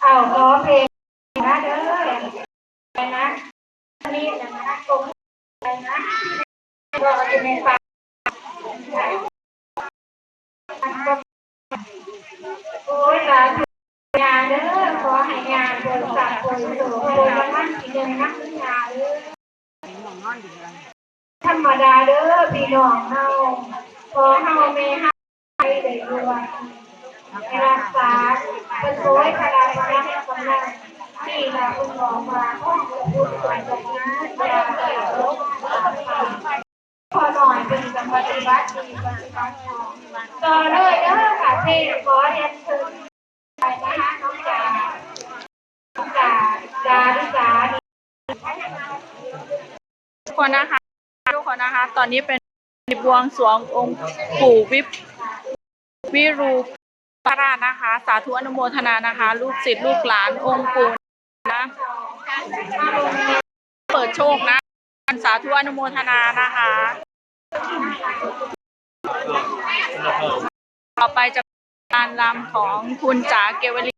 เอาขอเพลงนะเด้อไปนะนี่นะตรงไปนะก็จะในฟังโอ้ยสาธุงานเด้อขอให้งานบริษัทบริสุทธิ์บริษัทที่เดินนักงานเด้อธรรมดาเด้อพี่น้องเฮาขอเฮาแม่ให้ได้ด้วย รักษาเป็นโวยพระราชาให้กำลังที่เราคุณบอมาห้องพูดส่วนตรงนี้อย่าเกิดลบพอหน่อยเป็นกปฏิบัติดีปฏิบัติชอบต่อเลยเด้อค่ะเพลงขอเรียนเชิญไปนะคะน้องจ๋าน้องจ๋าจาริสาทุกคนนะคะทุกคนนะคะ ตอนนี้เป็นบวงสรวงองค์ปู่วิวิรู ปราชนะคะ สาธุอนุโมทนานะคะ ลูกศิษย์ลูกหลานองค์ปู่นะเปิดโชคนะ สาธุอนุโมทนานะคะ ต่อไปจะเป็นการรำของคุณจ๋าเกวลี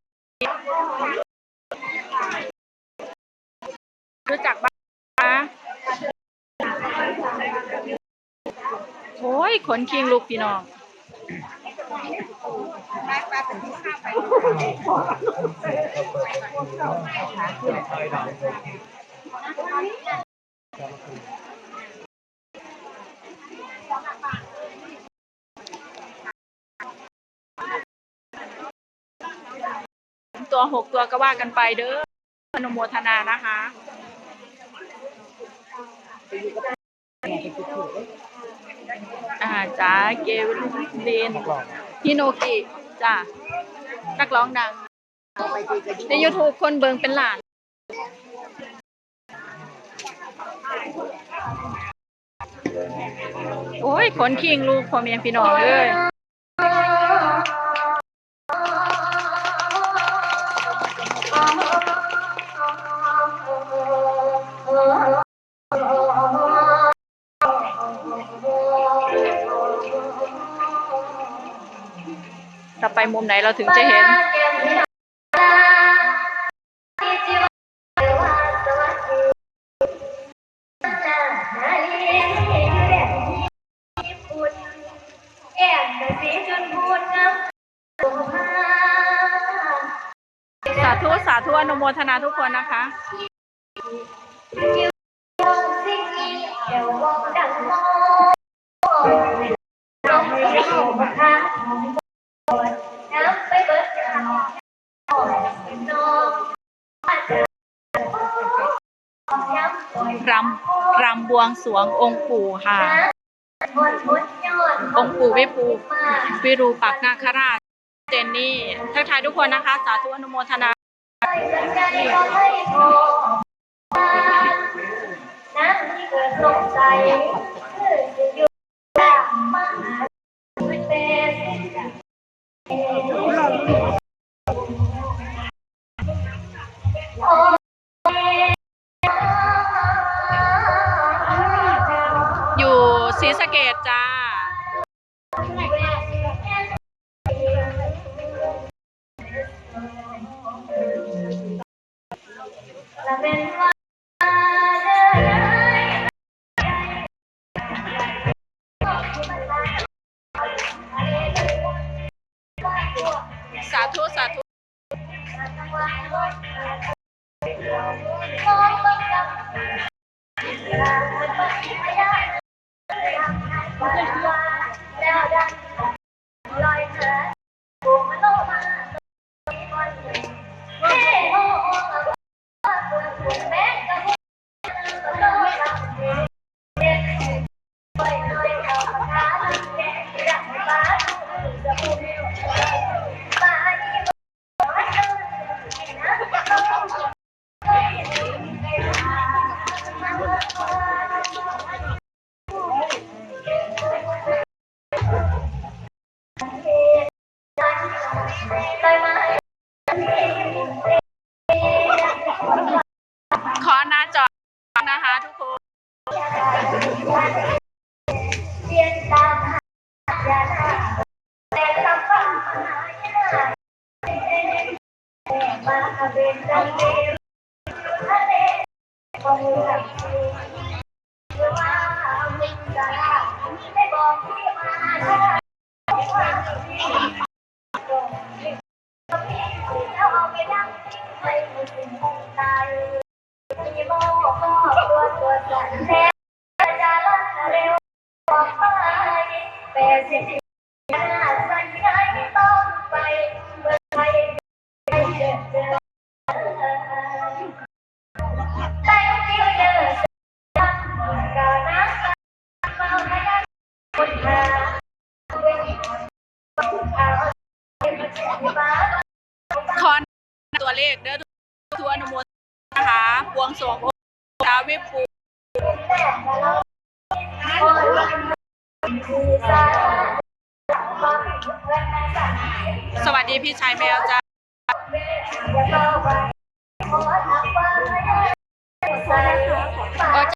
รู้จักบ้างไหมโอ้ยขนคิงลูกพี่น้อง ตัวหกตัวก็ว่ากันไปเด้ออนุโมทนานะคะอาจ้าเกวิลิน ฮิโนกิจ้านักร้องดัง ใน YouTube คนเบิงเป็นหลาน โอ้ยขนคิงลูกพ่อเมียพี่น้องเลย ถ้าไปมุมไหนเราถึงจะเห็น วงสรวงองค์ปู่ค่ะ องค์ปู่วิปูวิรูปักนาคราชเจนนี่ทักทายทุกคนนะคะ สาธุอนุโมทนาน้ำที่เกิดสงสัยคือจะอยู่ได้มหาเป็น รีสะเกดจ้าและเป็นว่าสาธุ สาธุ ขอหน้าจอนะคะทุกคน แต่ เลขเด้อทุกอนุโมทนานะคะบวงสรวงองค์ท้าววิปูสาความเพื่อนในสังคมสวัสดีพี่ชายแมวจ้าอเข้าไปขอทางไปใส่ปาก็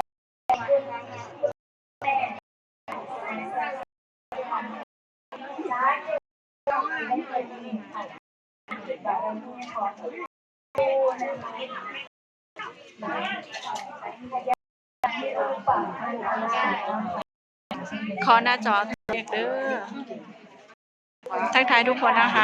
คอหน้าจอตเลขเด้อทักทายทุกคนนะคะ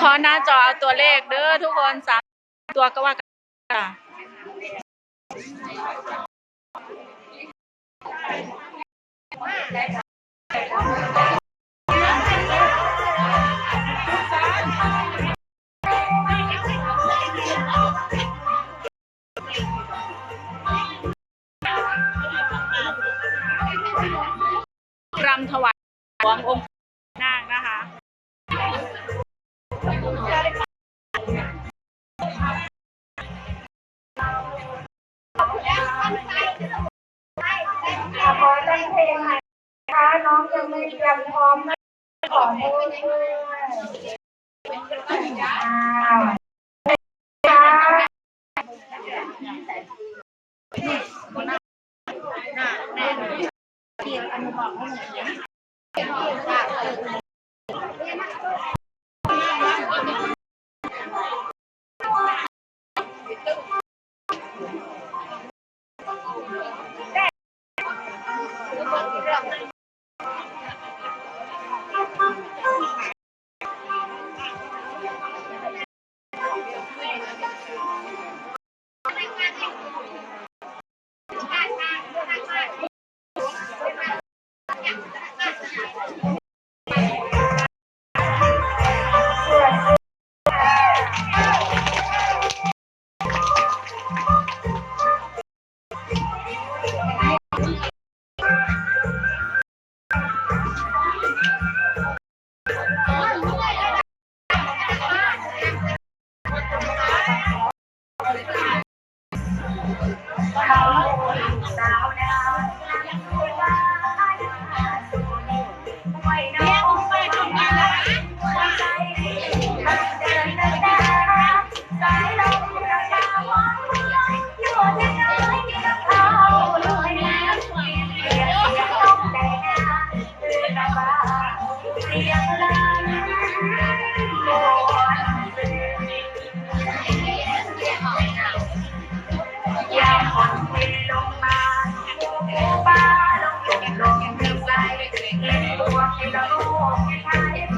ขอหน้าจอเอาตัวเลขเด้อทุกคนสามตัวก็ว่ากันค่ะรำถวายหลวงองค์นางนะคะ ขอตั้งเพลงใหม่นะคะน้องยังไม่เตรียมพร้อมไม่ขอโทษด้วยอ้าวค่ะ 我心中的梦，越开。